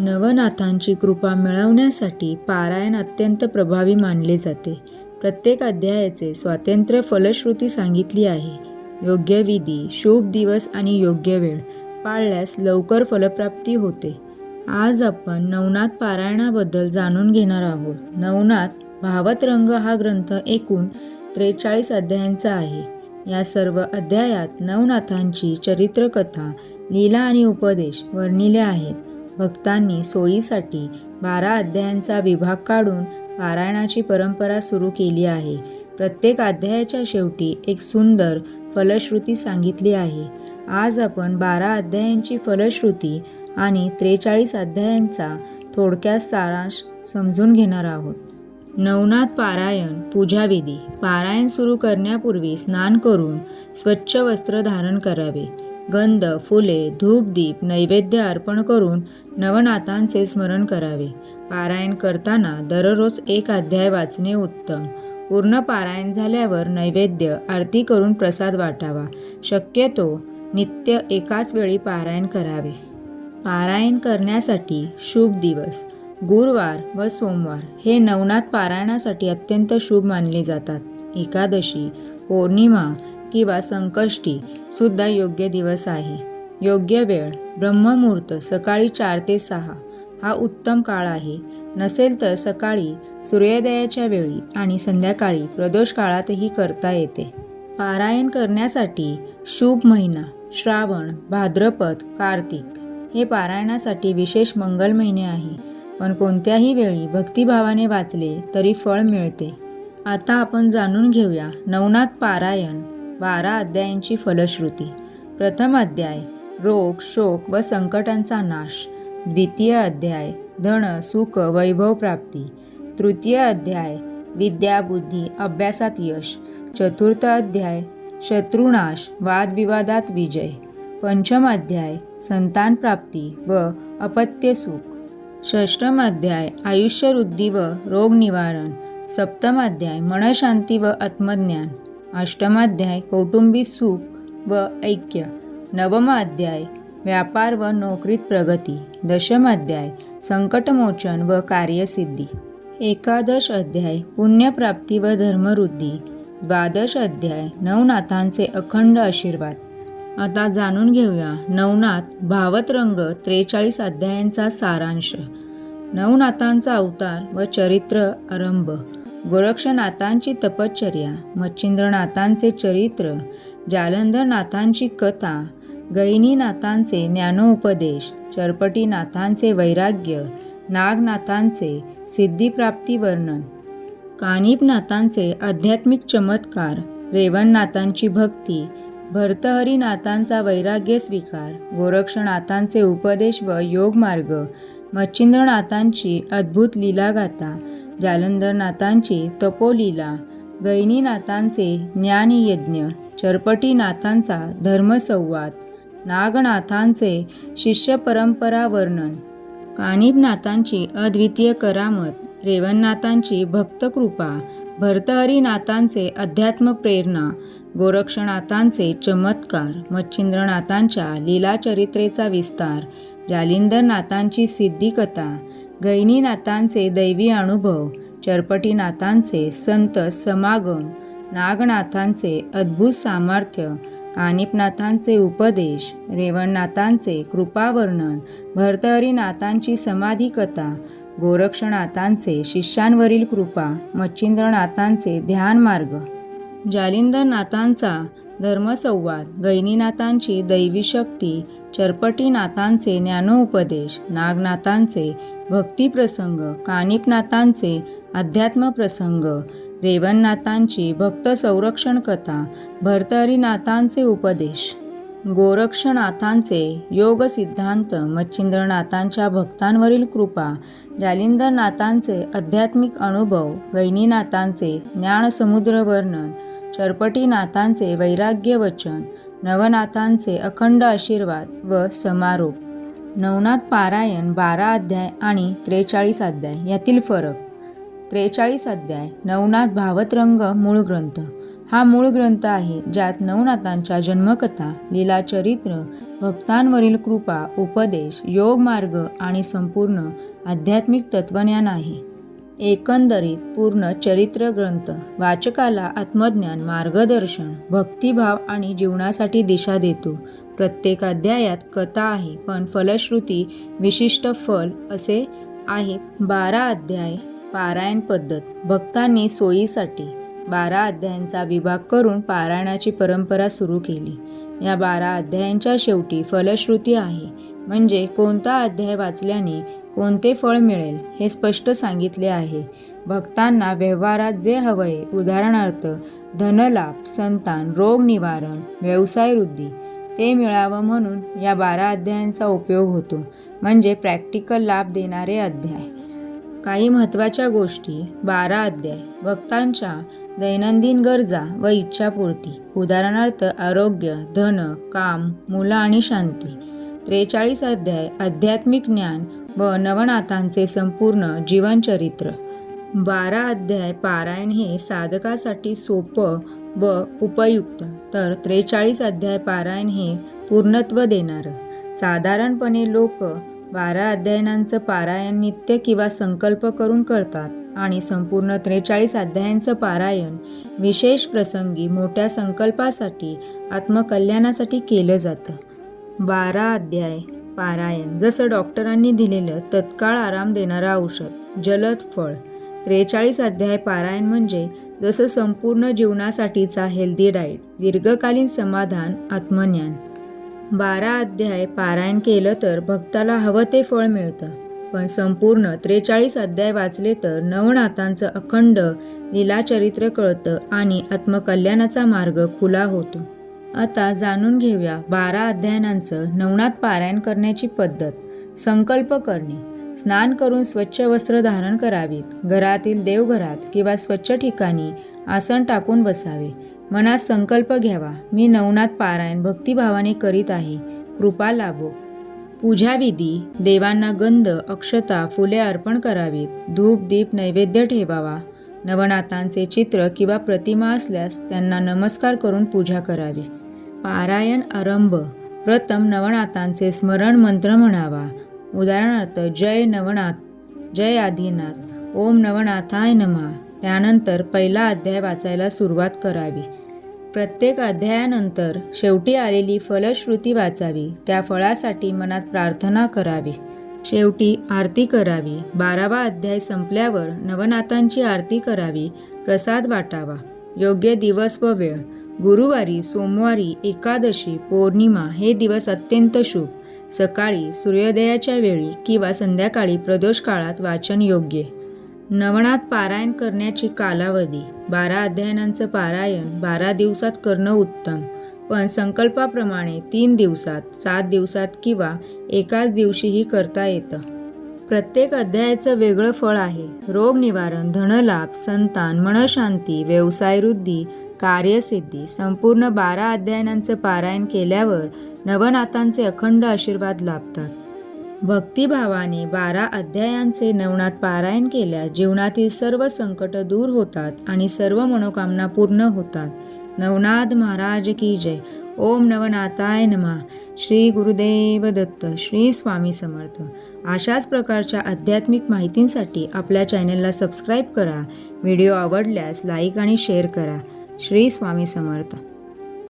नवनाथांची कृपा मिळवण्यासाठी पारायण अत्यंत प्रभावी मानले जाते. प्रत्येक अध्यायाचे स्वातंत्र्य फलश्रुती सांगितली आहे. योग्य विधी शुभ दिवस आणि योग्य वेळ पाळल्यास लवकर फलप्राप्ती होते. आज आपण नवनाथ पारायणाबद्दल जाणून घेणार आहोत. नवनाथ भावत रंग हा ग्रंथ एकूण त्रेचाळीस अध्यायांचा आहे. या सर्व अध्यायात नवनाथांची चरित्रकथा लीला आणि उपदेश वर्णिले आहेत. भक्तांनी सोयीसाठी बारा अध्यायांचा विभाग काढून पारायणाची परंपरा सुरू केली आहे. प्रत्येक अध्यायाच्या शेवटी एक सुंदर फलश्रुती सांगितली आहे. आज आपण बारा अध्यायांची फलश्रुती आणि त्रेचाळीस अध्यायांचा थोडक्यात सारांश समजून घेणार आहोत. नवनाथ पारायण पूजाविधी. पारायण सुरू करण्यापूर्वी स्नान करून स्वच्छ वस्त्र धारण करावे. गंध फुले धूपदीप नैवेद्य अर्पण करून नवनाथांचे स्मरण करावे. पारायण करताना दररोज एक अध्याय वाचणे उत्तम. पूर्ण पारायण झाल्यावर नैवेद्य आरती करून प्रसाद वाटावा. शक्यतो नित्य एकाच वेळी पारायण करावे. पारायण करण्यासाठी शुभ दिवस. गुरुवार व सोमवार हे नवनाथ पारायणासाठी अत्यंत शुभ मानले जातात. एकादशी पौर्णिमा किंवा संकष्टी सुद्धा योग्य दिवस आहे. योग्य वेळ ब्रह्ममुहूर्त सकाळी चार ते सहा हा उत्तम काळ आहे. नसेल तर सकाळी सूर्योदयाच्या वेळी आणि संध्याकाळी प्रदोष काळातही करता येते. पारायण करण्यासाठी शुभ महिना श्रावण भाद्रपद कार्तिक हे पारायणासाठी विशेष मंगल महिने आहे. पण कोणत्याही वेळी भक्तिभावाने वाचले तरी फळ मिळते. आता आपण जाणून घेऊया नवनाथ पारायण बारा अध्यायांची फलश्रुती. प्रथम अध्याय रोग शोक व संकटांचा नाश. द्वितीय अध्याय धन सुख वैभव प्राप्ती. तृतीय अध्याय विद्या बुद्धी अभ्यासात यश. चतुर्थ अध्याय शत्रुनाश वादविवादात विजय. पंचम अध्याय संतान प्राप्ती व अपत्य सुख. षष्टम अध्याय आयुष्यवृद्धी व रोग निवारण. सप्तम अध्याय मनशांती व आत्मज्ञान. अष्टमाध्याय कौटुंबिक सुख व ऐक्य. नवम अध्याय व्यापार व नोकरीत प्रगती. दशम अध्याय संकटमोचन व कार्यसिद्धी. एकादश अध्याय पुण्यप्राप्ती व धर्मवृद्धी. द्वादश अध्याय नवनाथांचे अखंड आशीर्वाद. आता जाणून घेऊया नवनाथ भावतरंग त्रेचाळीस अध्यायांचा सारांश. नवनाथांचा अवतार व चरित्र आरंभ. गोरक्षनाथांची तपश्चर्या मच्छिंद्रनाथांचे चरित्र जालंधरनाथांची कथा गैनीनाथांचे ज्ञानोपदेश चरपटीनाथांचे वैराग्य नागनाथांचे सिद्धिप्राप्ती वर्णन कानिपनाथांचे आध्यात्मिक चमत्कार रेवणनाथांची भक्ती भर्तहरीनाथांचा वैराग्य स्वीकार गोरक्षनाथांचे उपदेश व योगमार्ग मच्छिंद्रनाथांची अद्भुत लीलागाथा जालंधरनाथांची तपोलीला गैनीनाथांचे ज्ञानयज्ञ चरपटीनाथांचा धर्मसंवाद नागनाथांचे शिष्यपरंपरा वर्णन कानिबनाथांची अद्वितीय करामत रेवणनाथांची भक्तकृपा भर्तहरीनाथांचे अध्यात्म प्रेरणा गोरक्षनाथांचे चमत्कार मच्छिंद्रनाथांच्या लीलाचरित्रेचा विस्तार जालिंदरनाथांची सिद्धिकथा गैनीनाथांचे दैवी अनुभव चरपटीनाथांचे संत समागम नागनाथांचे अद्भुत सामर्थ्य कानिपनाथांचे उपदेश रेवणनाथांचे कृपावर्णन भर्तहरीनाथांची समाधिकथा गोरक्षनाथांचे शिष्यांवरील कृपा मच्छिंद्रनाथांचे ध्यानमार्ग. जालिंदरनाथांचा धर्मसंवाद गैनीनाथांची दैवी शक्ती चरपटीनाथांचे ज्ञानोपदेश नागनाथांचे भक्तिप्रसंग कानिपनाथांचे अध्यात्मप्रसंग रेवणनाथांची भक्त संरक्षण कथा भर्तरीनाथांचे उपदेश गोरक्षनाथांचे योग सिद्धांत मच्छिंद्रनाथांच्या भक्तांवरील कृपा जालिंदरनाथांचे आध्यात्मिक अनुभव गैनीनाथांचे ज्ञानसमुद्र वर्णन चरपटीनाथांचे वैराग्य वचन नवनाथांचे अखंड आशीर्वाद व समारोप. नवनाथ पारायण बारा अध्याय आणि त्रेचाळीस अध्याय यातील फरक. त्रेचाळीस अध्याय नवनाथ भावतरंग मूळ ग्रंथ. हा मूळ ग्रंथ आहे ज्यात नवनाथांच्या जन्मकथा लीलाचरित्र भक्तांवरील कृपा उपदेश योग मार्ग आणि संपूर्ण आध्यात्मिक तत्वज्ञान आहे. एकंदरीत पूर्ण चरित्र ग्रंथ वाचकाला आत्मज्ञान मार्गदर्शन भक्तिभाव आणि जीवनासाठी दिशा देतो. प्रत्येक अध्यायात कथा आहे पण फलश्रुती विशिष्ट फल असे आहे. बारा अध्याय पारायण पद्धत भक्तांनी सोयीसाठी बारा अध्यायांचा विभाग करून पारायणाची परंपरा सुरू केली. या बारा अध्यायांच्या शेवटी फलश्रुती आहे. म्हणजे कोणता अध्याय वाचल्याने कोणते फळ मिळेल हे स्पष्ट सांगितले आहे. भक्तांना व्यवहारात जे हवंय उदाहरणार्थ धनलाभ संतान रोग निवारण व्यवसाय वृद्धी ते मिळावं म्हणून या बारा अध्यायांचा उपयोग होतो. म्हणजे प्रॅक्टिकल लाभ देणारे अध्याय. काही महत्त्वाच्या गोष्टी बारा अध्याय. भक्तांच्या दैनंदिन गरजा व इच्छापूर्ती. उदाहरणार्थ आरोग्य धन काम मुलं आणि शांती. त्रेचाळीस अध्याय आध्यात्मिक ज्ञान व नवनाथांचे संपूर्ण जीवनचरित्र. बारा अध्याय पारायण हे साधकासाठी सोपं व उपयुक्त तर त्रेचाळीस अध्याय पारायण हे पूर्णत्व देणारं. साधारणपणे लोक बारा अध्यायनांचं पारायण नित्य किंवा संकल्प करून करतात आणि संपूर्ण त्रेचाळीस अध्यायांचं पारायण विशेष प्रसंगी मोठ्या संकल्पासाठी आत्मकल्याणासाठी केलं जातं. बारा अध्याय. पारायण. जसं डॉक्टरांनी दिलेलं तत्काळ आराम देणारं औषध जलद फळ. त्रेचाळीस अध्याय पारायण म्हणजे जसं संपूर्ण जीवनासाठीचा हेल्दी डाएट दीर्घकालीन समाधान आत्मज्ञान. बारा अध्याय पारायण केलं तर भक्ताला हवं ते फळ मिळतं. पण संपूर्ण त्रेचाळीस अध्याय वाचले तर नवनाथांचं अखंड लीलाचरित्र कळतं आणि आत्मकल्याणाचा मार्ग खुला होतो. आता जाणून घेऊया बारा अध्यायनांचं नवनाथ पारायण करण्याची पद्धत. संकल्प करणे. स्नान करून स्वच्छ वस्त्र धारण करावीत. घरातील देवघरात किंवा स्वच्छ ठिकाणी आसन टाकून बसावे. मनात संकल्प घ्यावा. मी नवनाथ पारायण भक्तिभावाने करीत आहे. कृपा लाभो. पूजाविधी. देवांना गंध अक्षता फुले अर्पण करावीत. धूप दीप नैवेद्य ठेवावा. नवनाथांचे चित्र किंवा प्रतिमा असल्यास त्यांना नमस्कार करून पूजा करावी. पारायण आरंभ. प्रथम नवनाथांचे स्मरण मंत्र म्हणावा. उदाहरणार्थ जय नवनाथ जय आदिनाथ ओम नवनाथाय नमा. त्यानंतर पहिला अध्याय वाचायला सुरुवात करावी. प्रत्येक अध्यायानंतर शेवटी आलेली फलश्रुती वाचावी. त्या फळासाठी मनात प्रार्थना करावी. शेवटी आरती करावी. बारावा अध्याय संपल्यावर नवनाथांची आरती करावी. प्रसाद वाटावा. योग्य दिवस व वेळ. गुरुवारी सोमवारी एकादशी पौर्णिमा हे दिवस अत्यंत शुभ. सकाळी सूर्योदयाच्या वेळी किंवा संध्याकाळी प्रदोष काळात वाचन योग्य. नवनाथ पारायण करण्याची कालावधी. बारा अध्यायनांचं पारायण बारा दिवसात करणं उत्तम. पण संकल्पाप्रमाणे तीन दिवसात सात दिवसात किंवा एकाच दिवशीही करता येतं. प्रत्येक अध्यायाचं वेगळं फळ आहे. रोग निवारण धनलाभ संतान मनशांती व्यवसाय वृद्धी कार्यसिद्धी संपूर्ण बारा अध्यायनांचं पारायण केल्यावर नवनाथांचे अखंड आशीर्वाद लाभतात. भक्तिभावाने बारा अध्यायांचे नवनाथ पारायण केल्यास जीवनातील सर्व संकट दूर होतात आणि सर्व मनोकामना पूर्ण होतात. नवनाथ महाराज की जय. ओम नवनाथाय नमा. श्री गुरुदेव दत्त श्री स्वामी समर्थ. अशाच प्रकारच्या आध्यात्मिक माहितींसाठी आपल्या चॅनलला सबस्क्राईब करा. व्हिडिओ आवडल्यास लाईक आणि शेअर करा. श्री स्वामी समर्थ.